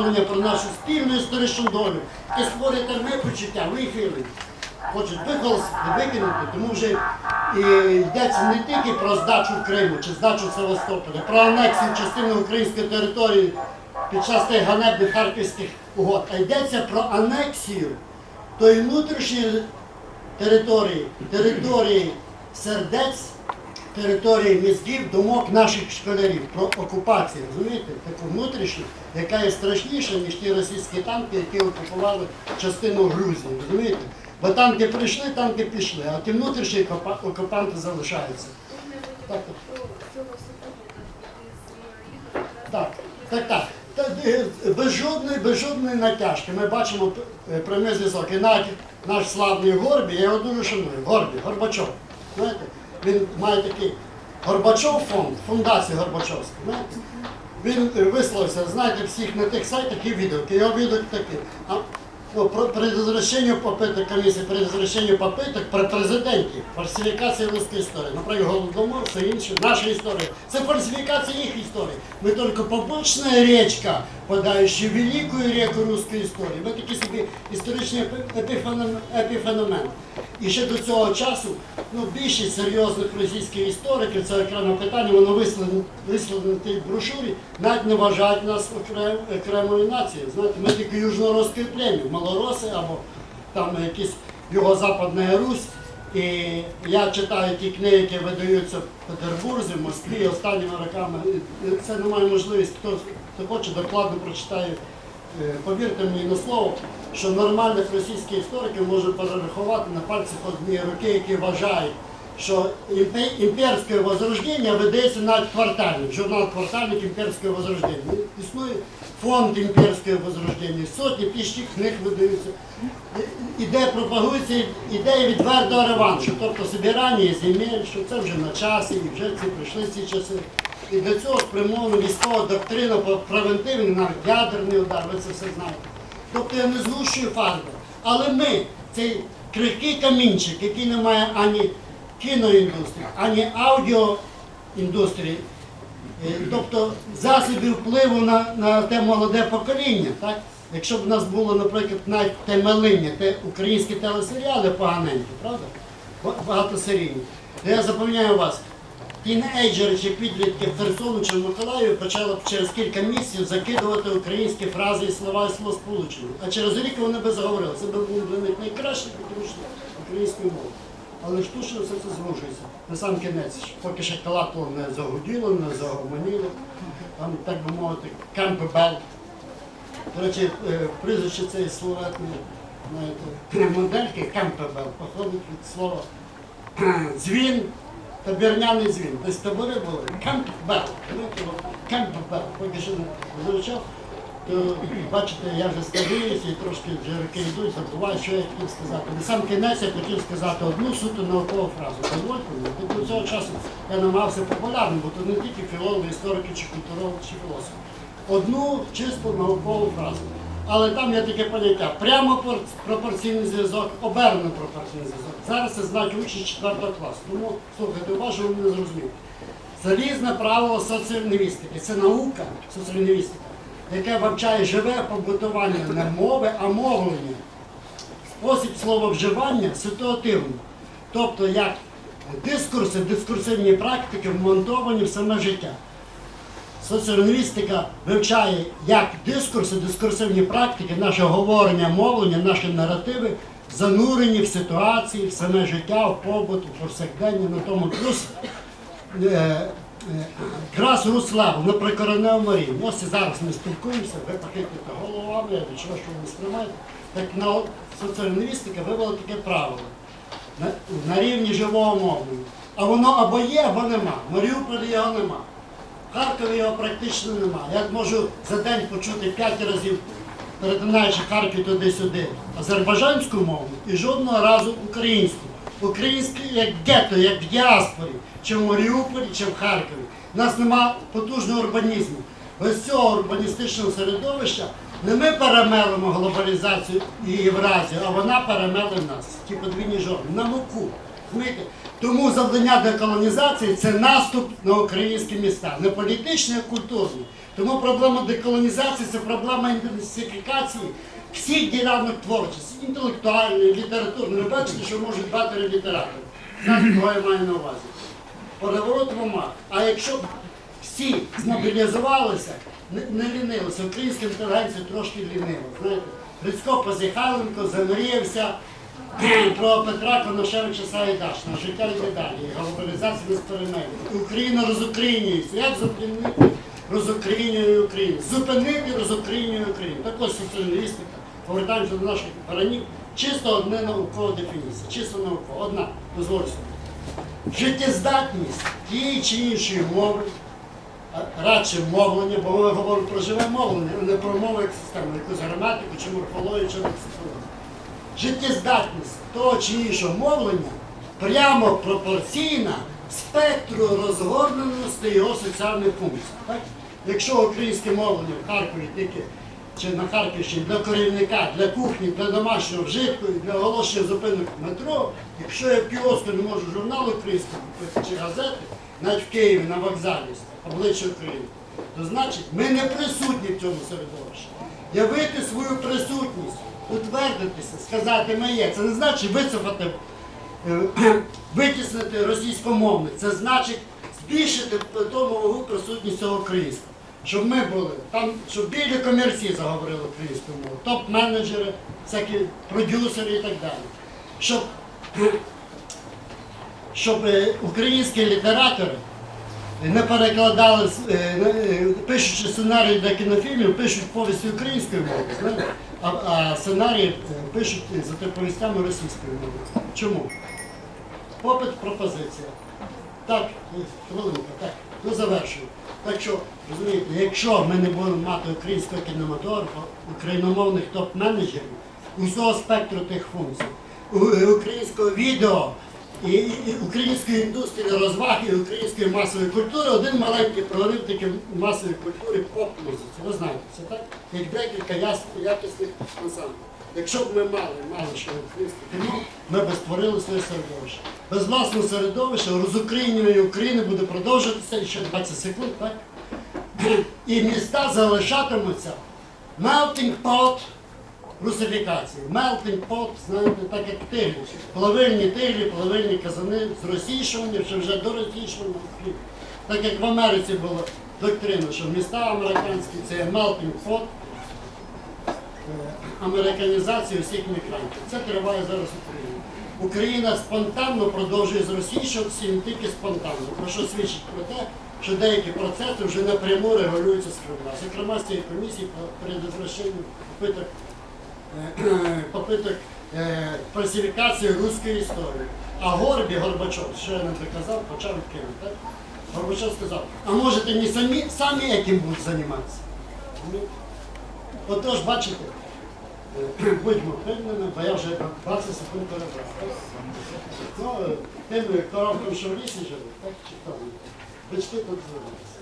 уявлення про нашу спільну історичну долю, і створює терми почуття, вихилення. Хочуть виколосити, викинути, тому вже і йдеться не тільки про здачу Криму чи здачу Севастополя, про анексію частини української території під час тих ганебних харківських угод, а йдеться про анексію тої внутрішньої території, території сердець, території мізків, думок наших школярів про окупацію, розумієте, таку внутрішню, яка є страшніша, ніж ті російські танки, які окупували частину Грузії, розумієте? Бо танки прийшли, танки пішли, а ті внутрішні окупанти залишаються. Так, так, так, так. Та, е, Без жодної, без жодної натяжки. Ми бачимо е, прямий зв'язок. І навіть наш славний Горбі, я його дуже шаную. Горбі, Горбачов. Знаєте, він має такий Горбачов фонд, фундація Горбачовська. Знаєте? Він висловився, знаєте, всіх на тих сайтах і відгуки. Його відгук такий. А, ну, про предотвращение попыток комиссии, предотвращение попыток про президентів, фальсифікація русської історії. Наприклад, Голодомор, все інше, наша історія. Це фальсифікація їх історії. Ми тільки побочна річка, подаючи велику реку руської історії. Ми такі собі історичний епі- епіфеномен. епіфеномен. І ще до цього часу ну, більшість серйозних російських істориків, це окреме питання, воно висловлено, висловлено в тій брошурі, навіть не вважають нас окрем, окремою нацією. Знаєте, ми тільки южноросською плем'я, малороси або там якісь Юго-Западна Русь. І я читаю ті книги, які видаються в Петербурзі, в Москві останніми роками. Це не має можливість, хто, хто хоче, докладно прочитає. Е, Повірте мені на слово, що нормальних російських істориків можна перерахувати на пальцях однієї руки, які вважають, що імперське возрождення видається навіть квартальник, журнал квартальник імперського возрождення. Існує фонд імперського возрождення, сотні тисяч книг видаються. Іде пропагується ідея відвертого реваншу, тобто збирання земель, що це вже на часі, і вже ці прийшли ці часи. І для цього спрямована військова доктрина по превентивний, навіть ядерний удар, ви це все знаєте. Тобто я не згущую фарби. Але ми, цей крихкий камінчик, який не має ані кіноіндустрії, ані аудіоіндустрії, е, тобто засобів впливу на, на те молоде покоління, так? Якщо б у нас було, наприклад, навіть те мелиння, те українські телесеріали поганенькі, правда? Багатосерійні. То я запевняю вас, тінейджери чи підлітки Херсону чи в Миколаєві почали через кілька місяців закидувати українські фрази і слова і словосполучення. А через рік вони би заговорили. Це би був для них найкращий підручник української мови. Але штучно все це звужується. На сам кінець, поки ще калатло не загуділо, не загомоніло. Там, так би мовити, Кемпбелл. До речі, е, прізвище цієї славетної знаєте, модельки Кемпбелл походить від слова дзвін, табірняний дзвін. Десь табори були. От Кемпбелл. Поки що не звучав, то бачите, я вже старіюся і трошки вже роки йдуть, забуваю, що я хотів сказати. На сам кінець я хотів сказати одну суто наукову фразу. Дозвольте мені. До цього часу я намагався популярним, бо то не тільки філологи, історики чи культурологи, чи філософи. Одну чисто наукову фразу. Але там є таке поняття прямо пропорційний зв'язок, обернений пропорційний зв'язок. Зараз це знають учні 4 класу. Тому слухайте уважно, ви мене зрозумієте. Залізне правило соціолінгвістики. Це наука соціолінгвістика, яка вивчає живе побутування не мови, а мовлення. Спосіб слововживання ситуативно. Тобто як дискурси, дискурсивні практики вмонтовані в саме життя. Соціолінгвістика вивчає, як дискурси, дискурсивні практики, наше говорення, мовлення, наші наративи занурені в ситуації, в саме життя, в побут, в повсякдення, на тому плюс е, е, якраз Руслав на прикореневому рівні. Ось зараз ми спілкуємося, ви похитуєте головами, я відчуваю, що ви сприймаєте. Так на соціолінгвістика вивела таке правило на, на рівні живого мовлення. А воно або є, або нема. В Маріуполі його нема. Харкові його практично немає. Я можу за день почути п'ять разів, перетинаючи Харків туди-сюди, азербайджанську мову і жодного разу українську. Українську як гетто, як в діаспорі, чи в Маріуполі, чи в Харкові. У нас нема потужного урбанізму. Без цього урбаністичного середовища не ми перемелимо глобалізацію і Євразію, а вона перемеле нас. Ті подвійні жорни. На муку. Розумієте? Тому завдання деколонізації це наступ на українські міста, не політичний, а культурний. Тому проблема деколонізації це проблема інтенсифікації всіх ділянок творчості, інтелектуальної, літературної. Ви бачите, що можуть батери літератори. Знаєте, кого я маю на увазі? Переворот в умах. А якщо всі змобілізувалися, не, не лінилися, українська інтелігенція трошки лінила. Знаєте, Грицько Позіхаленко замріявся про Петра Коношевича Сагайдачного. Життя йде далі. Глобалізація без перемен. Україна розукраїнюється. Як зупинити розукраїнює Україну? Зупинити розукраїнює Україну. Також соціалістика. Повертаємося до наших баранів. Чисто одне наукова дефініція. Чисто наукова. Одна. Дозволь собі життєздатність тієї чи іншої мови, радше мовлення, бо ми говоримо про живе мовлення, а не про мову як систему, якусь граматику чи морфологію чи лексикологію. Життєздатність того чи іншого мовлення прямо пропорційна спектру розгорненості його соціальних функцій. Так? Якщо українське мовлення в Харкові тільки чи на Харківщині для керівника, для кухні, для домашнього вжитку, для оголошення зупинок метро, якщо я в кіоску не можу журнал український купити чи газети, навіть в Києві на вокзалі обличчя України, то значить ми не присутні в цьому середовищі. Явити свою присутність, утвердитися, сказати моє, це не значить вицепати, е, витіснити російськомовне, це значить збільшити тому вагу присутність цього українського. Щоб ми були, там, щоб білі комірці заговорили українською мовою, топ-менеджери, всякі продюсери і так далі. Щоб, щоб е, українські літератори не перекладали, е, пишучи сценарії для кінофільмів, пишуть повісті українською мовою? А, а сценарії е, пишуть за тими повістями російською мовою. Чому? Попит, пропозиція. Так, хвилинка, так, ну завершую. Так що, розумієте, якщо ми не будемо мати українського кінематографа, україномовних топ-менеджерів, усього спектру тих функцій, е, українського відео і, і- української індустрії розваги, і української масової культури, один маленький прорив таки в масовій культурі поп-музиці. Ви знаєте, це так? Як декілька якісних ансамблів. Якщо б ми мали, мали ще українське кіно, ми б створили своє середовище. Без власного середовища розукраїнення України буде продовжуватися ще 20 секунд, так? І міста залишатимуться melting pot русифікації. Melting pot, знаєте, так як тиглі. Плавильні тиглі, плавильні казани з російшування, чи вже до російшування. Так як в Америці була доктрина, що міста американські це melting pot, е, американізації усіх мігрантів. Це триває зараз в Україні. Україна спонтанно продовжує зросійщуватися і не тільки спонтанно, про що свідчить про те, що деякі процеси вже напряму регулюються з Кремля. Зокрема, з цієї комісії по предотвращенню попиток, е, попиток е, фальсифікації руської історії. А Горбі Горбачов, що я не доказав, почав відкинути. Горбачов сказав, а можете не самі, самі яким будуть займатися? Отож, бачите, е, будьмо пильними, бо я вже 20 секунд перебрав. Ну, е, тим коровкам, що в лісі живуть, так чи вони? Бички тут звернулися.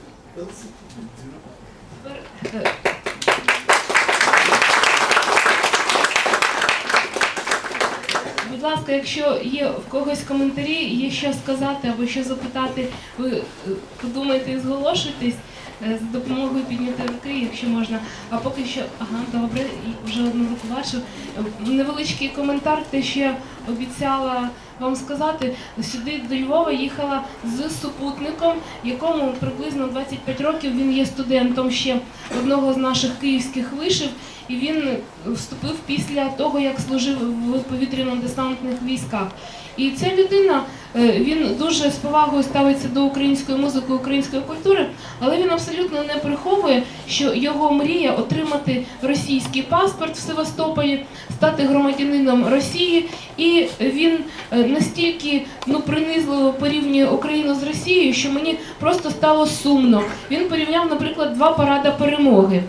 Будь ласка, якщо є в когось коментарі, є що сказати або що запитати, ви е, подумайте і зголошуйтесь е, з допомогою підняти руки, якщо можна. А поки що, ага, добре, вже одну руку бачу. Невеличкий коментар, те, що я обіцяла вам сказати. Сюди до Львова їхала з супутником, якому приблизно 25 років він є студентом ще одного з наших київських вишів. І він вступив після того, як служив в повітряно-десантних військах. І ця людина е, він дуже з повагою ставиться до української музики, української культури, але він абсолютно не приховує, що його мрія отримати російський паспорт в Севастополі, стати громадянином Росії, і він е, настільки ну принизливо порівнює Україну з Росією, що мені просто стало сумно. Він порівняв, наприклад, два парада перемоги.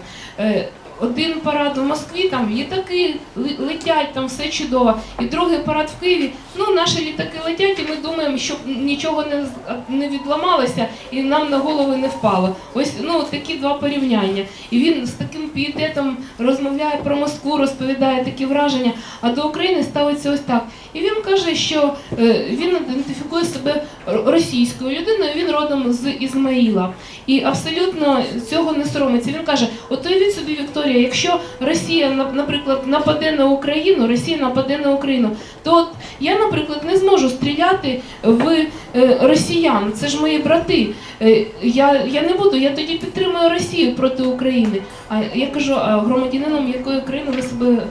Один парад в Москві, там літаки летять, там все чудово. І другий парад в Києві. Ну, наші літаки летять, і ми думаємо, щоб нічого не, не відламалося і нам на голови не впало. Ось ну такі два порівняння. І він з таким пієтетом розмовляє про Москву, розповідає такі враження. А до України ставиться ось так. І він каже, що е, він ідентифікує себе російською людиною. Він родом з Ізмаїла. І абсолютно цього не соромиться. Він каже: от уявіть собі, Вікторія, якщо Росія, наприклад, нападе на Україну, Росія нападе на Україну, то от я, наприклад, не зможу стріляти в е, росіян. Це ж мої брати. Е, Я, я не буду, я тоді підтримую Росію проти України. А я кажу, а громадянином якої країни ви себе е,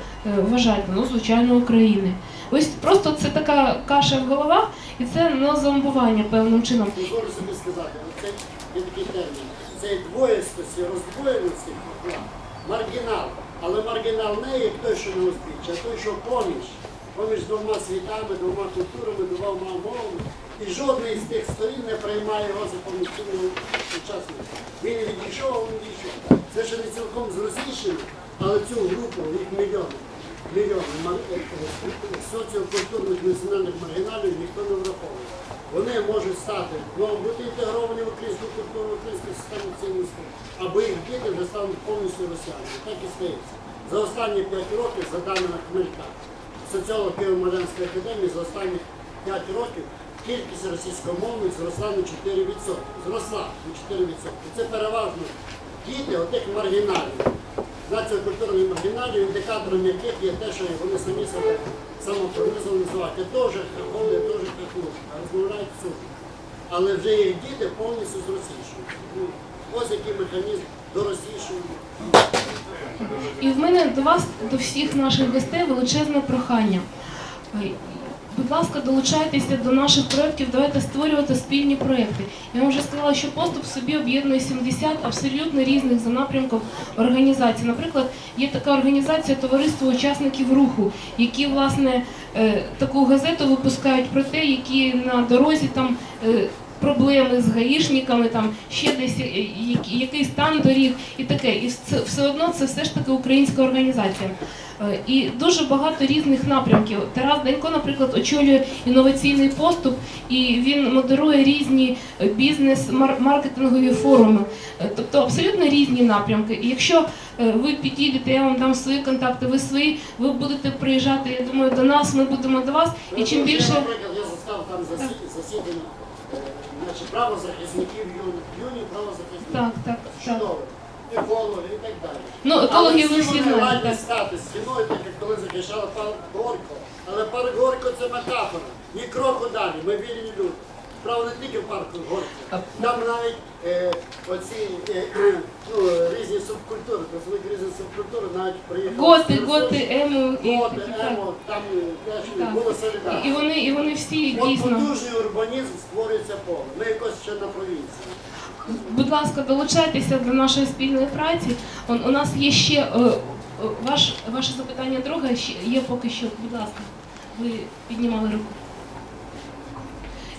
вважаєте? Ну, звичайно, України. Ось просто це така каша в головах, і це ну, зомбування певним чином. Дозволю собі сказати, оце є такий термін. Цей двоїстості, роздвоєності маргінал. Але маргінал не як той, що на узбіччя, а той, що поміж. Поміж двома світами, двома культурами, двома мовами. І жодний з тих сторін не приймає його за повноцінного учасника. Він відійшов, він відійшов. Це ще не цілком зрозрішено, але цю групу, їх мільйони, мільйони мар- е, е, соціокультурних національних маргіналів ніхто не враховує. Вони можуть стати, ну, бути інтегровані в українську культуру, в українську систему цінностей, або їх діти вже стануть повністю росіянами. Так і стається. За останні 5 років, за даними Хмелька, соціолог Києво-Могилянської академії, за останні 5 років кількість російськомовних зросла на 4%. Зросла на 4%. Це переважно діти отих маргіналів. Націокультурних маргіналів, індикатором яких є те, що вони самі себе самопронизом називають. Я теж хахоли, я теж розмовляють сухо. Але вже їх діти повністю зросійшують. Ну, Ось який механізм доросійшування. І в мене до вас, до всіх наших гостей, величезне прохання. Е, Будь ласка, долучайтеся до наших проєктів, давайте створювати спільні проєкти. Я вам вже сказала, що поступ собі об'єднує 70 абсолютно різних за напрямком організацій. Наприклад, є така організація Товариство учасників руху, які власне е, таку газету випускають про те, які на дорозі там. Проблеми з гаїшниками, там ще десь е, який- який стан доріг і таке. І все одно це все ж таки українська організація. Е, І дуже багато різних напрямків. Тарас Данько, наприклад, очолює інноваційний поступ, і він модерує різні е, бізнес-маркетингові форуми. Тобто абсолютно різні напрямки. І якщо ви підійдете, я вам дам свої контакти, ви свої, ви будете приїжджати, я думаю, до нас, ми будемо до вас. І чим більше я там засі- засідання значить, правозахисників юних, юні правозахисників. так, так. Чудово. Екологи і так далі. Ну, екологи Але всі вони знаєте, мають так. так як коли захищали парк Горько. Але парк Горько це метафора. Ні кроку далі. Ми вільні люди. Справа не тільки в парку Горько. Там навіть е, оці е, ну, різні субкультури, тобто різні субкультури навіть приїхали. готи, готи, ему і, Готи, і так. емо, там е, теж Так. було І солідарно. вони, і вони всі От дійсно. потужний урбанізм створюється поле. Ми якось ще на провінції. Будь ласка, долучайтеся до нашої спільної праці. Он, у нас є ще е, е, ваш, ваше запитання друге, ще є поки що. Будь ласка, ви піднімали руку.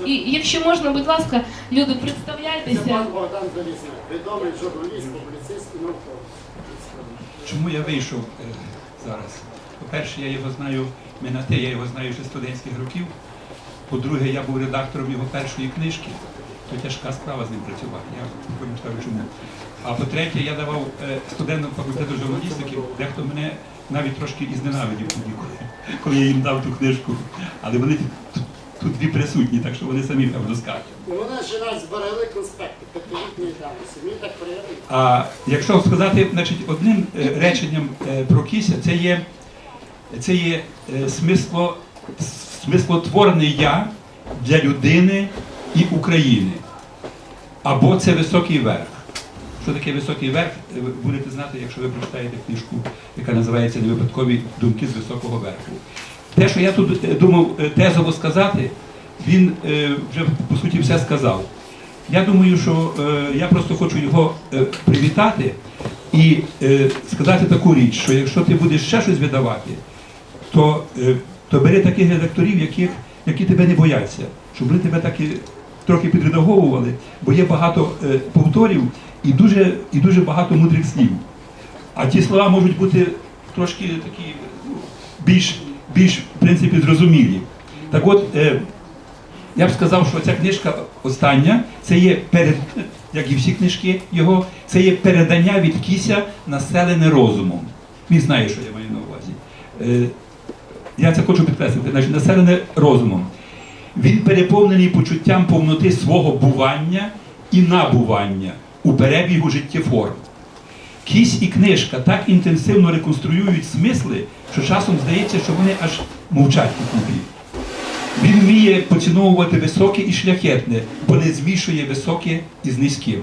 І якщо можна, будь ласка, люди, Це представляйтеся. пан Богдан Залізняк, відомий журналіст, публіцист і науковець. Чому я вийшов е, зараз? По-перше, я його знаю не на те, я його знаю ще студентських років. По-друге, я був редактором його першої книжки, то тяжка справа з ним працювати. Я потім скажу чому. А по-третє, я давав е, студентам факультету журналістики, дехто мене навіть трошки і зненавидів тоді, коли, коли я їм дав ту книжку. Але вони тут, дві присутні, так що вони самі певно скажуть. І вони ще нас зберегли конспекти п'ятилітньої давності. Мені так приємно. А якщо сказати значить, одним е, реченням е, про кіся, це є, це є е, смисло, смислотворне я для людини і України. Або це високий верх. Що таке високий верх, ви будете знати, якщо ви прочитаєте книжку, яка називається Невипадкові думки з високого верху. Те, що я тут е, думав е, тезово сказати, він е, вже по суті все сказав. Я думаю, що я просто хочу його привітати і сказати таку річ, що якщо ти будеш ще щось видавати, то, то бери таких редакторів, яких, які тебе не бояться, щоб вони тебе так і трохи підредаговували, бо є багато повторів і дуже, і дуже багато мудрих слів. А ті слова можуть бути трошки такі ну, більш, більш в принципі, зрозумілі. Так от, е, я б сказав, що ця книжка остання, це є перед, як і всі книжки його, це є передання від кіся населене розумом. Він знає, що я маю на увазі. Е, я це хочу підкреслити, значить, населене розумом. Він переповнений почуттям повноти свого бування і набування у перебігу життєформ. Кісь і книжка так інтенсивно реконструюють смисли, що часом здається, що вони аж мовчать у купі. Він вміє поціновувати високе і шляхетне, бо не змішує високе із низьким.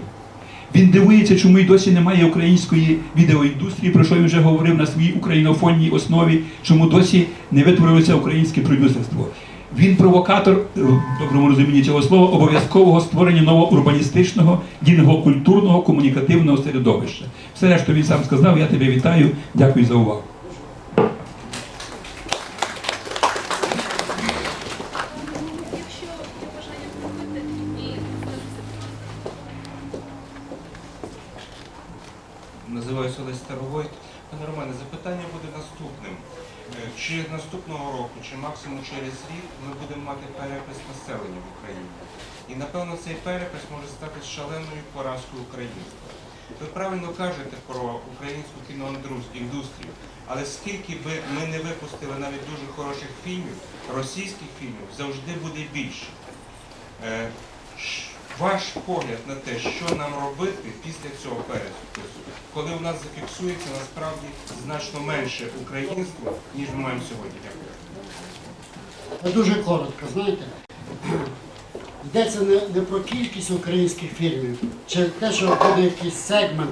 Він дивується, чому й досі немає української відеоіндустрії, про що він вже говорив на своїй українофонній основі, чому досі не витворилося українське продюсерство. Він провокатор, е, в доброму розумінні цього слова, обов'язкового створення нового урбаністичного, дінгокультурного, комунікативного середовища. Все решту він сам сказав, я тебе вітаю, дякую за увагу. Якщо є бажання проходити і Називаюся Олесь Старовойт. Пане Романе, запитання буде наступним. Е, Чи наступного року, чи максимум через рік ми будемо мати перепис населення в Україні? І напевно цей перепис може стати шаленою поразкою українства. Ви правильно кажете про українську кіноіндустрію, але скільки би ми не випустили навіть дуже хороших фільмів, російських фільмів завжди буде більше. Е, Ваш погляд на те, що нам робити після цього перепису, коли у нас зафіксується насправді значно менше українства, ніж ми маємо сьогодні. Дякую. Дуже коротко, знаєте. Йдеться не, не про кількість українських фільмів, чи те, що буде якийсь сегмент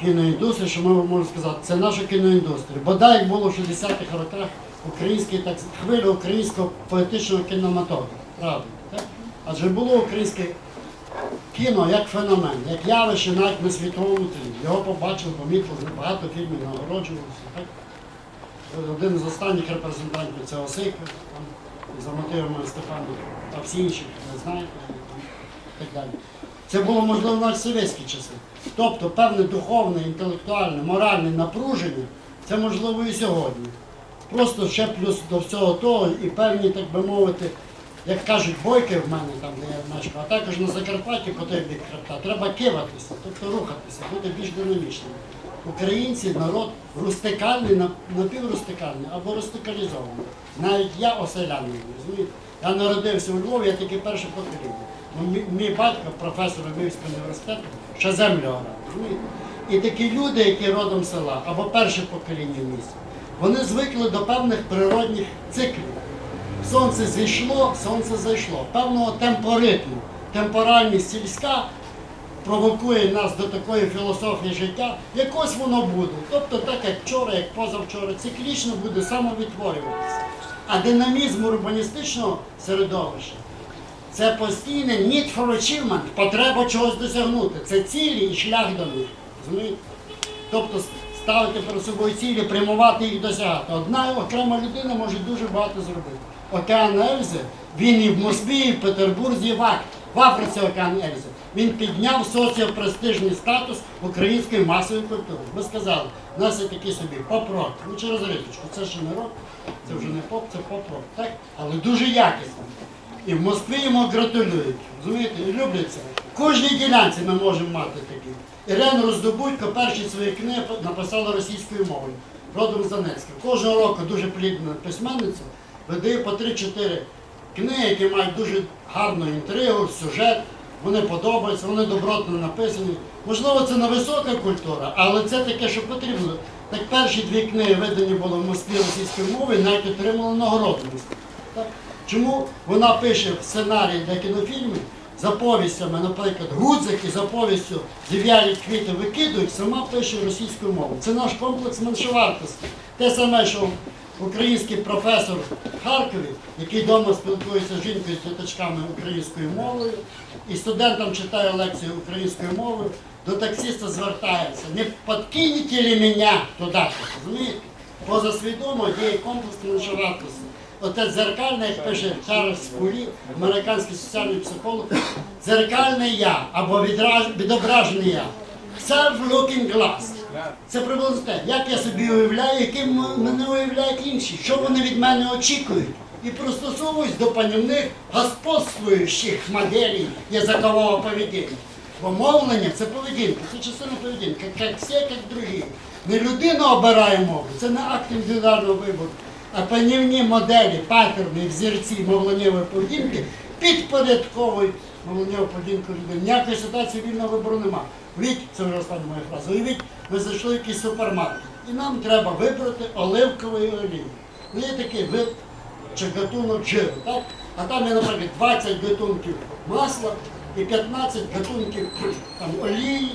кіноіндустрії, що ми можемо сказати, це наша кіноіндустрія. Бодай було в 60-х роках український так хвиля українського поетичного кінематографу. Правда, так? Адже було українське кіно як феномен, як явище навіть на світовому тлі. Його побачили, помітили, багато фільмів нагороджувалося. Один з останніх репрезентантів це Осика, за мотивами Стефана, а всі інші не знаєте і так далі. Це було можливо навіть в совєтські часи. Тобто певне духовне, інтелектуальне, моральне напруження це можливо і сьогодні. Просто ще плюс до всього того і певні, так би мовити, як кажуть, бойки в мене там, де я мешкаю, а також на Закарпатті по той бік хребта, треба киватися, тобто рухатися, бути більш динамічним. Українці народ рустикальний, напіврустикальний або рустикалізований. Навіть я оселянин, розумієте? Я народився у Львові, я тільки перше покоління. Ну, мій, батько, професор Львівського університету, ще землю орав, розумієте? І такі люди, які родом села, або перше покоління в місті, вони звикли до певних природних циклів. Сонце зійшло, сонце зайшло. Певного темпоритму. Темпоральність сільська провокує нас до такої філософії життя. Якось воно буде. Тобто так, як вчора, як позавчора, циклічно буде самовідтворюватися. А динамізм урбаністичного середовища це постійне need for achievement, потреба чогось досягнути. Це цілі і шлях до них. Тобто ставити перед собою цілі, прямувати їх досягати. Одна окрема людина може дуже багато зробити. Океан Ельзи, він і в Москві, і в Петербурзі, і в Африці океан Ельзи. Він підняв соціопрестижний статус української масової культури. Ви сказали, у нас є такий собі поп-рок. Ну через риточку, це ще не рок, це вже не поп, це поп-рок. Так? Але дуже якісно. І в Москві йому гратулюють. Розумієте, і люблять це. В кожній ділянці ми можемо мати такі. Ірена Роздобудько перші свої книги написала російською мовою, родом з Донецька. Кожного року дуже плідна письменниця видає по 3-4 книги, які мають дуже гарну інтригу, сюжет. Вони подобаються, вони добротно написані. Можливо, це не висока культура, але це таке, що потрібно. Так перші дві книги видані були в Москві російською мовою, і навіть отримали нагороду. Чому вона пише сценарій для кінофільмів за повістями, наприклад, Гудзик і за повістю «Зів'ялі квіти викидують, сама пише російською мовою. Це наш комплекс меншовартості. Те саме, що український професор в Харкові, який вдома спілкується з жінкою з діточками українською мовою, і студентам читає лекцію українською мовою, до таксиста звертається, не подкинете ли мене туди, розумієте? Позасвідомо діє комплекс меншовартості. Оте дзеркальне, як пише Чарльз Пурі, американський соціальний психолог, дзеркальне я або відображене я. Self-looking glass. Це приблизно те, як я собі уявляю, яким мене уявляють інші, що вони від мене очікують. І пристосовуюсь до панівних господствуючих моделей язикового поведіння. Бо мовлення це поведінка, це частина поведінки, як всі, як другі. Не людина обирає мову, це не акт індивідуального вибору, а панівні моделі, паттерни, взірці мовленнєвої поведінки підпорядковують мовленнєву поведінку людини. Ніякої ситуації вільного вибору немає. Уявіть, це вже остання моя фраза. Уявіть, ми зайшли в якийсь супермаркет, і нам треба вибрати оливкової олії. Ну, є такий вид чи гатунок жиру, так? А там є, наприклад, 20 гатунків масла і 15 гатунків там, олії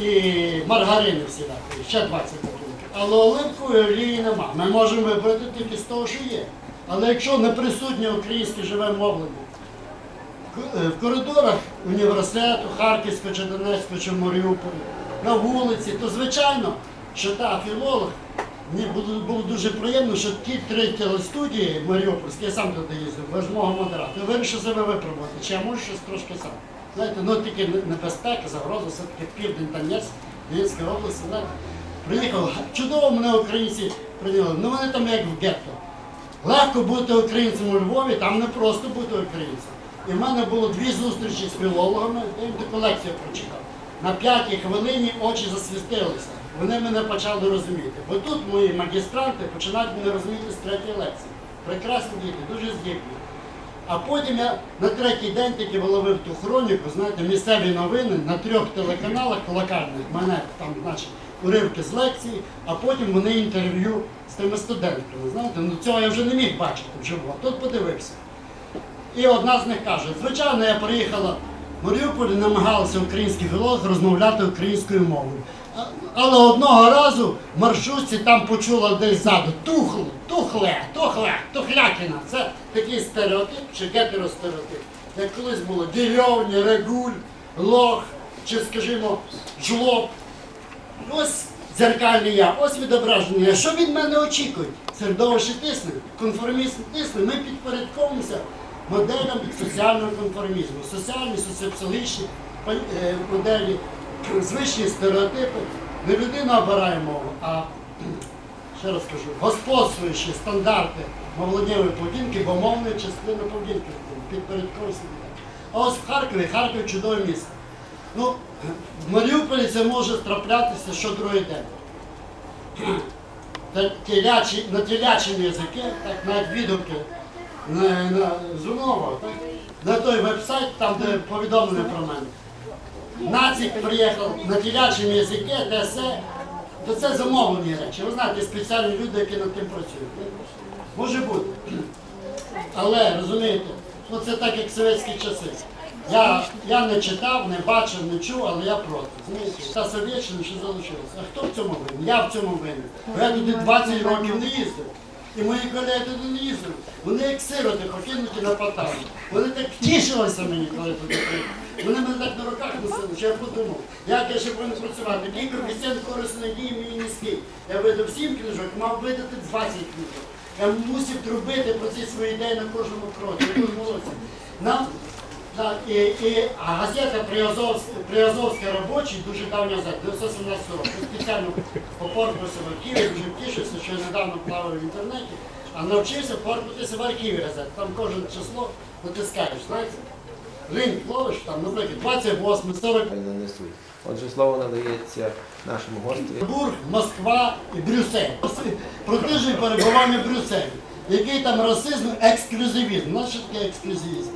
і маргарини всілякої, ще 20 гатунків. Але оливкової олії нема. Ми можемо вибрати тільки з того, що є. Але якщо не присутнє українське живе мовлення, в коридорах університету, Харківського чи Донецького чи Маріуполя, на вулиці, то звичайно, що та філолог, мені було, було дуже приємно, що ті три телестудії Маріупольські, я сам туди їздив, без мого модератора, вирішив себе випробувати, чи я можу щось трошки сам. Знаєте, ну тільки не- небезпека, загроза, все-таки південь Донець, Донецька область, знаєте. Приїхав, чудово мене українці прийняли, ну вони там як в гетто. Легко бути українцем у Львові, там не просто бути українцем. І в мене було дві зустрічі з філологами, я їм таку лекцію прочитав. На п'ятій хвилині очі засвістилися. Вони мене почали розуміти. Бо тут мої магістранти починають мене розуміти з третьої лекції. Прекрасні діти, дуже здібні. А потім я на третій день таки виловив ту хроніку, знаєте, місцеві новини на трьох телеканалах локальних, мене там, значить, уривки з лекції, а потім вони інтерв'ю з тими студентками. Знаєте, ну цього я вже не міг бачити вживу, тут подивився. І одна з них каже, звичайно, я приїхала в Маріуполь намагалася український філолог розмовляти українською мовою. Але одного разу в маршрутці там почула десь ззаду тухле, тухле, тухле, тухлякіна. Це такий стереотип чи гетеростереотип. Як колись було деревня, регуль, лох, чи, скажімо, жлоб. Ось дзеркальне я, ось відображення. Що від мене очікують? Середовище тисне, конформізм тисне. Ми підпорядковуємося моделям соціального конформізму. Соціальні, соціопсихологічні е, моделі, звичні стереотипи. Не людина обирає мову, а ще раз кажу, господствуючі стандарти мовленнєвої поведінки, бо мовна частина поведінки підпорядковується. А ось в Харкові, Харків чудове місто. Ну, в Маріуполі це може траплятися що другий день. На телячому язикі, так навіть відгуки на, на, з умова, так? на той веб-сайт, там де повідомлення про мене. Нацик приїхав на телячому язикі, де все, то це замовлені речі. Ви знаєте, спеціальні люди, які над тим працюють. Може бути. Але розумієте, ну це так як совєтські часи. Я, я не читав, не бачив, не чув, але я проти. Знаєте, та Совєтщина ще залишилася. А хто в цьому винен? Я в цьому винен. Я туди 20 років не їздив. І мої колеги туди не. Вони як сироти покинуті на Полтаві. Вони так тішилися мені, коли туди приїхали. Вони мене так на руках носили, що я подумав, як я ще повинен працювати. Мій коефіцієнт корисної дії мені низький. Я видав 7 книжок, мав видати 20 книжок. Я мусив трубити про ці свої ідеї на кожному кроці. Я. Нам так, і, і, а газета Приазовська, Приазовська робочий, дуже давня газета, 917 року. Я спеціально попорпався в архіві, дуже втішився, що я недавно плавав в інтернеті, а навчився порпатися в архіві газет. Там кожне число натискаєш, знаєте? Лінк ловиш, там, наприклад, 28, 40, не несуть. Отже, слово надається нашому гостю. Петербург, Москва і Брюссель. Про тиждень перебування в Брюсселі. Який там расизм, ексклюзивізм. Що таке ексклюзивізм?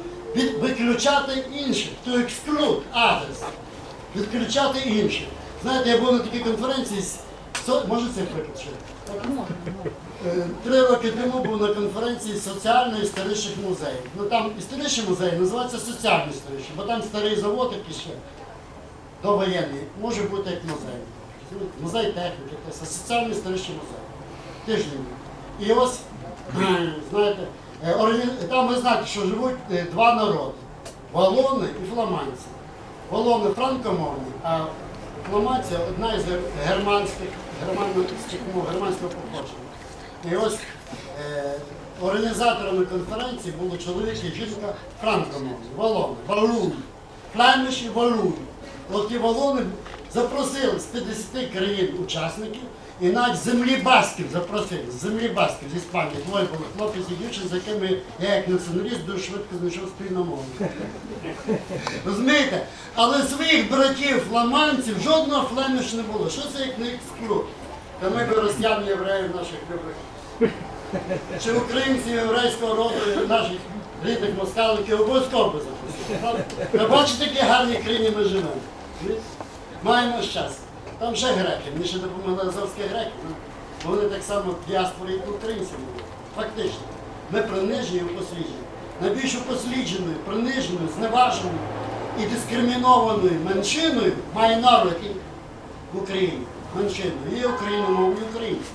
Виключати інших, to exclude others. Відключати інших. Знаєте, я був на такій конференції, може це ще? Е, Три роки тому був на конференції соціально-історичних музеїв. Ну там історичні музеї називаються соціально-історичні, бо там старий завод якийсь ще довоєнний, може бути як музей. Музей техніки, соціально-історичний музей. Тиждень. І ось, знаєте, там ви знаєте, що живуть е, два народи валони і фламандці. Валони франкомовні, а фламандці одна із германських, германських мов, германського походження. І ось е, організаторами конференції були чоловік і жінка франкомовні, валони, валуни, флеміші валуни. От ті валони Запросили з 50 країн учасників і навіть землі басків запросили, землі басків з Іспанії. Двоє було хлопець і дівчина, з якими я як націоналіст дуже швидко знайшов спільну мову. Розумієте? Але своїх братів фламандців жодного флеміш не було. Що це як не ексклюд? Та ми би росіян євреїв наших любих. Чи українців єврейського роду наших рідних москаликів обов'язково би запустили. Ви бачите, які гарні країні ми живемо. Маємо щастя. Там ще греки, мені ще допомогли азовські греки. ну, Вони так само в діаспорі, як і українці були. Фактично. Ми принижені і упосліджені. Найбільш упослідженою, приниженою, зневаженою і дискримінованою меншиною має народ і в Україні. Меншиною. І україномовні українці.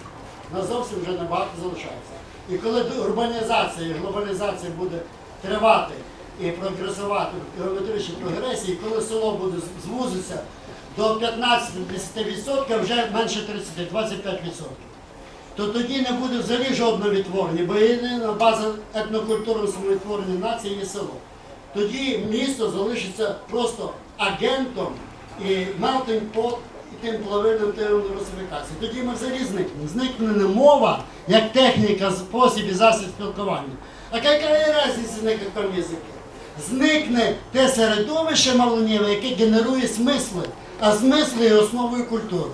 Нас зовсім вже небагато залишається. І коли урбанізація і глобалізація буде тривати і прогресувати в геометричній прогресії, коли село буде звузитися до 15-10%, вже менше 30, 25%, то тоді не буде взагалі жодного відтворення, бо єдина база етнокультурного самовідтворення нації є село. Тоді місто залишиться просто агентом і melting pot і тим тивом русифікації. Тоді ми взагалі зникнемо. Зникне не мова як техніка, спосіб і засіб спілкування. А яка різниця на якому? Зникне те середовище мовленнєве, яке генерує смисли, а смисли є основою культури.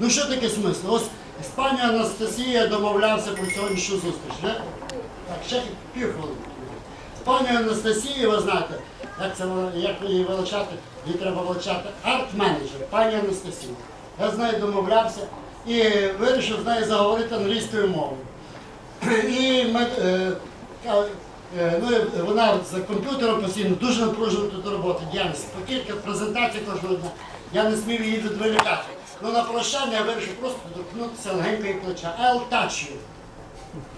Ну що таке смисли? Ось з пані Анастасією домовлявся про сьогоднішню зустріч. Не? Так, ще півхвилини. З пані Анастасією, ви знаєте, як це як її величати, її треба величати арт-менеджер, пані Анастасія. Я з нею домовлявся і вирішив з нею заговорити англійською мовою. І ми, е, е, ну, вона за комп'ютером постійно дуже напружена тут робота, діяльність. По кілька презентацій кожного дня. Я не смів її відволікати. Ну на прощання я вирішив просто торкнутися легенької плеча. I'll touch you.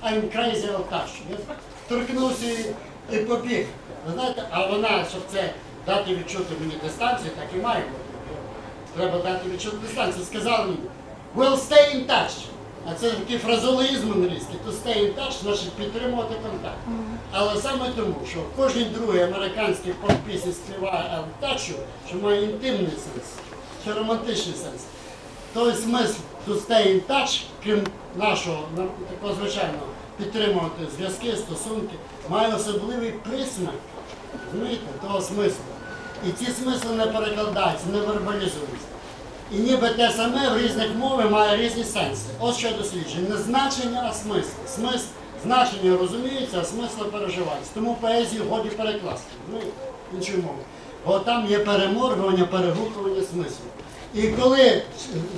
I'm crazy, I'll touch you. Я торкнувся і, побіг. Знаєте, а вона, щоб це дати відчути мені дистанцію, так і має бути. Треба дати відчути дистанцію. Сказав мені, we'll stay in touch. А це такий фразологізм англійський. To stay in touch значить підтримувати контакт. Але саме тому, що кожен другий американський поп-пісні співає touch що має інтимний сенс, що романтичний сенс. Той смисл to stay in touch, крім нашого такого звичайного підтримувати зв'язки, стосунки, має особливий присмак розумієте, того смислу. І ці смисли не перекладаються, не вербалізуються. І ніби те саме в різних мовах має різні сенси. Ось що дослідження. Не значення, а смисл. Смисл значення розуміється, а смисли переживаються. Тому поезію годі перекласти. розумієте, іншою мовою. Бо там є переморгування, перегукування смислу. І коли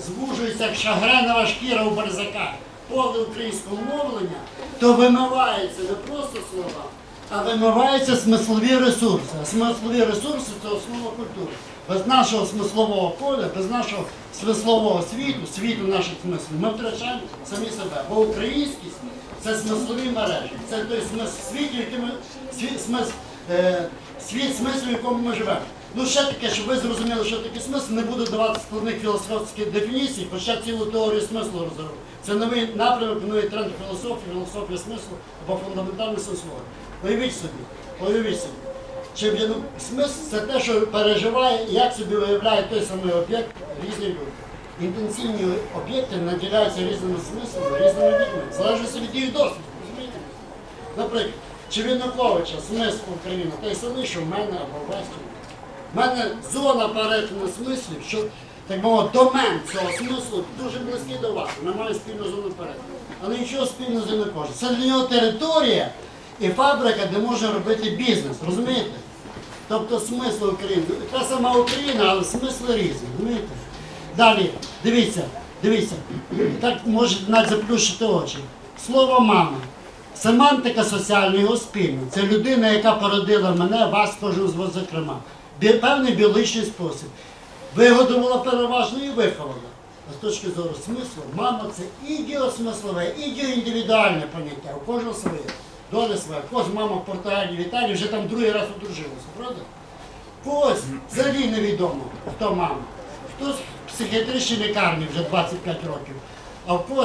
звужується шагренова шкіра у березака поле українського мовлення, то вимивається не просто слова, а вимиваються смислові ресурси. А смислові ресурси це основа культури. Без нашого смислового поля, без нашого смислового світу, світу наших смислів, ми втрачаємо самі себе. Бо українськість це смислові мережі, це той смисл світу, який ми світ, смисл, е, світ смислу, в якому ми живемо. Ну ще таке, щоб ви зрозуміли, що таке смисл, не буду давати складних філософських дефініцій, хоча цілу теорію смислу розробив. Це новий напрямок, новий тренд філософії, філософія смислу або фундаментальне сенсове. Уявіть собі, уявіть собі. Чи в смисл це те, що переживає, як собі виявляє той самий об'єкт різні люди. Інтенсивні об'єкти наділяються різними смислами, різними людьми. Залежить від їх досвіду, розумієте? Наприклад, чи в Януковича смисл України той самий, що в мене або в вас. У мене зона перетину смислів, що так мовити, домен цього смислу дуже близький до вас. Маємо спільну зону перетину. Але нічого спільного з каже. Це для нього територія і фабрика, де можна робити бізнес. Розумієте? Тобто смисл України. Та сама Україна, але смисли різні. Розумієте? Далі, дивіться, дивіться. Так може навіть заплющити очі. Слово мама. Семантика соціального спільно. Це людина, яка породила мене, вас кожен з вас зокрема. Певний біологічний спосіб. Вигодувала переважно і виховала. А з точки зору смислу, мама це ідіосмислове, ідіоіндивідуальне поняття. У кожного своє. Своя. Когось мама в Португалії, в Італії вже там другий раз одружилася, правда? Когось взагалі невідомо, хто мама. Хтось в психіатричній лікарні вже 25 років, а в когось